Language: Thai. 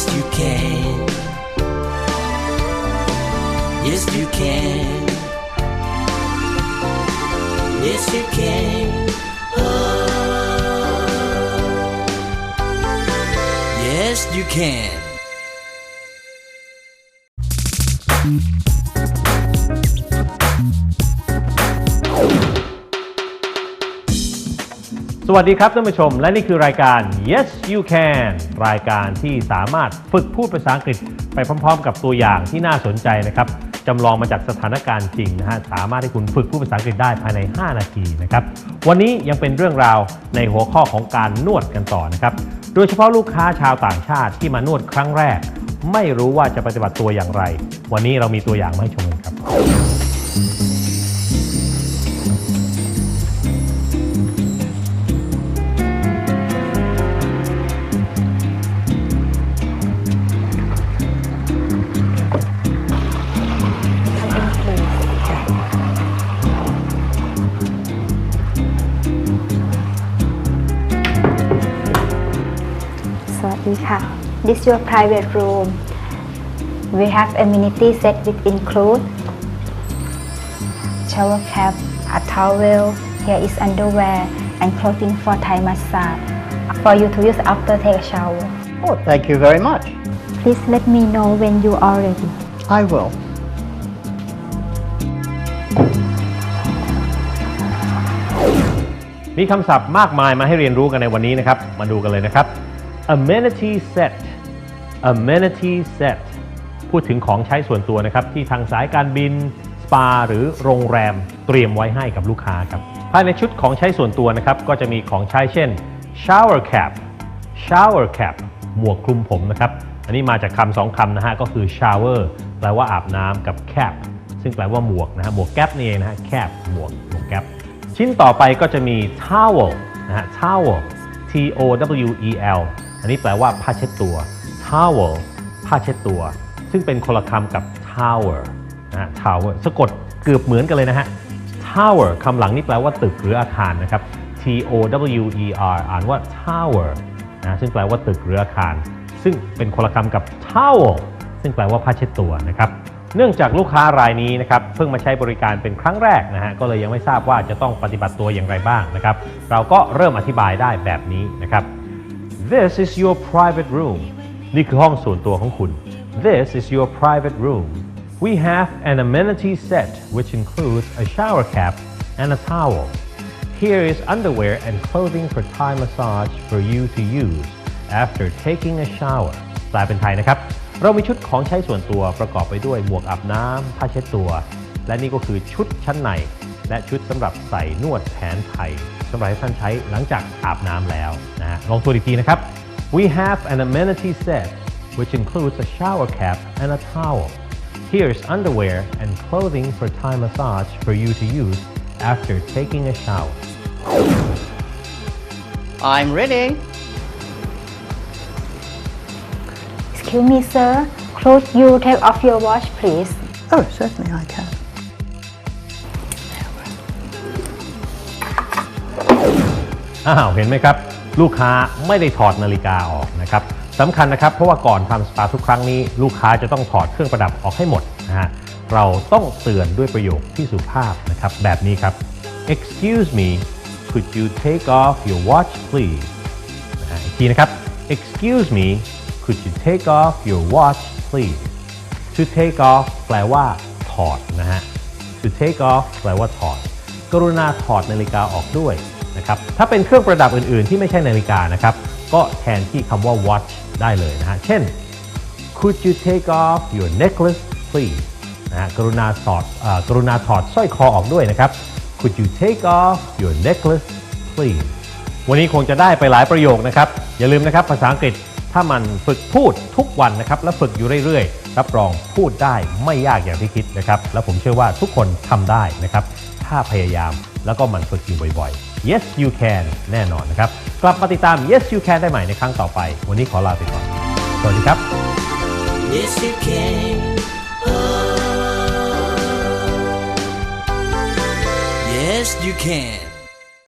Yes, you can. Yes, you can. Yes, you can. Oh. Yes, you can. วัสดีครับท่านผู้ชม และนี่คือรายการ Yes You Can รายการที่สามารถฝึกพูดภาษาอังกฤษ ไปพร้อม ๆ กับตัวอย่างที่น่าสนใจนะครับจำลองมาจากสถานการณ์จริงนะฮะสามารถให้คุณฝึกพูดภาษาอังกฤษได้ภายใน 5 นาทีนะครับวันนี้ยังเป็นเรื่องราวในหัวข้อของการนวดกันต่อนะครับโดยเฉพาะลูกค้าชาวต่างชาติที่มานวดครั้งแรก ไม่รู้ว่าจะปฏิบัติตัวอย่างไร วันนี้เรามีตัวอย่างมาให้ชมกันครับ สวัสดีค่ะ This is your private room We have amenity set which include shower cap a towel here is underwear and clothing for Thai massage for you to use after take a shower Oh, thank you very much. Please let me know when you are ready I will. มีคำศัพท์มากมายมาให้เรียนรู้กันในวันนี้นะครับ มาดูกันเลยนะครับ amenity set amenity set พูดถึงของใช้ส่วนตัวนะครับ ที่ทางสายการบิน สปา หรือโรงแรมเตรียมไว้ให้กับลูกค้าครับภายในชุดของใช้ส่วนตัวนะครับ ก็จะมีของใช้เช่น shower cap shower cap หมวกคลุมผมนะครับ อันนี้มาจากคำสองคำนะฮะ ก็คือ shower แปลว่าอาบน้ำกับ cap ซึ่งแปลว่าหมวกนะฮะ หมวกแก๊ปนี่เองนะฮะ cap หมวกหมวกแก๊ปชิ้นต่อไปก็จะมี towel นะฮะ towel T O W E L อันนี้แปลว่าผ้าเช็ดตัว towel ผ้าเช็ดตัว ซึ่งเป็นคนละคำกับ tower นะ tower สะกดเกือบเหมือนกันเลยนะฮะ tower คำหลังนี่แปลว่าตึกหรืออาคารนะครับ T O W E R อ่านว่า tower นะซึ่งแปลว่าตึกหรืออาคาร ซึ่งเป็นคนละคำกับ towel ซึ่งแปลว่าผ้าเช็ดตัวนะครับเนื่องจากลูกค้ารายนี้นะครับเพิ่งมาใช้บริการเป็นครั้งแรกนะฮะก็เลยยังไม่ทราบว่าจะต้องปฏิบัติตัวอย่างไรบ้างนะครับ เราก็เริ่มอธิบายได้แบบนี้นะครับ This is your private room นี่คือห้องส่วนตัวของคุณ This is your private room We have an amenity set which includes a shower cap and a towel Here is underwear and clothing for Thai massage for you to use after taking a shower แปลเป็นไทยนะครับ เรามีชุดของใช้ส่วนตัวประกอบไปด้วยหมวกอาบน้ำผ้าเช็ดตัว และนี่ก็คือชุดชั้นใน และชุดสำหรับใส่นวดแผนไทย สำหรับให้ท่านใช้หลังจากอาบน้ำแล้วนะฮะลองตัวอีกทีนะครับ We have an amenity set which includes a shower cap and a towel Here's underwear and clothing for Thai massage for you to use after taking a shower I'm ready. Excuse me sir Could you take off your watch please Oh, certainly I can. อ้าวเห็นไหมครับ ลูกค้าไม่ได้ถอดนาฬิกาออกนะครับสำคัญนะครับเพราะว่าก่อนทำสปาทุกครั้งนี้ลูกค้าจะต้องถอดเครื่องประดับออกให้หมดนะฮะเราต้องเตือนด้วยประโยคที่สุภาพนะครับแบบนี้ครับ excuse me could you take off your watch please นะอีกทีนะครับ excuse me could you take off your watch please to take off แปลว่าถอดนะฮะ to take off แปลว่าถอด กรุณาถอดนาฬิกาออกด้วย นะครับถ้าเป็นเครื่องประดับอื่น ๆ ที่ไม่ใช่นาฬิกานะครับก็แทนที่คำว่า watch ได้เลยนะฮะเช่น could you take off your necklace please นะฮะกรุณาถอดอกรุณาถอดสร้อยคอออกด้วยนะครับ could you take off your necklace please วันนี้คงจะได้ไปหลายประโยคนะครับ อย่าลืมนะครับภาษาอังกฤษถ้ามันฝึกพูดทุกวันนะครับ และฝึกอยู่เรื่อยๆ รับรองพูดได้ไม่ยากอย่างที่คิดนะครับ และผมเชื่อว่าทุกคนทำได้นะครับ ถ้าพยายามแล้วก็มันฝึกอยู่บ่อยๆ yes you can แน่นอนนะครับ กลับมาติดตาม yes you can ได้ใหม่ในครั้งต่อไป วันนี้ขอลาไปก่อน สวัสดีครับ Yes, you can. Oh. Yes, you can.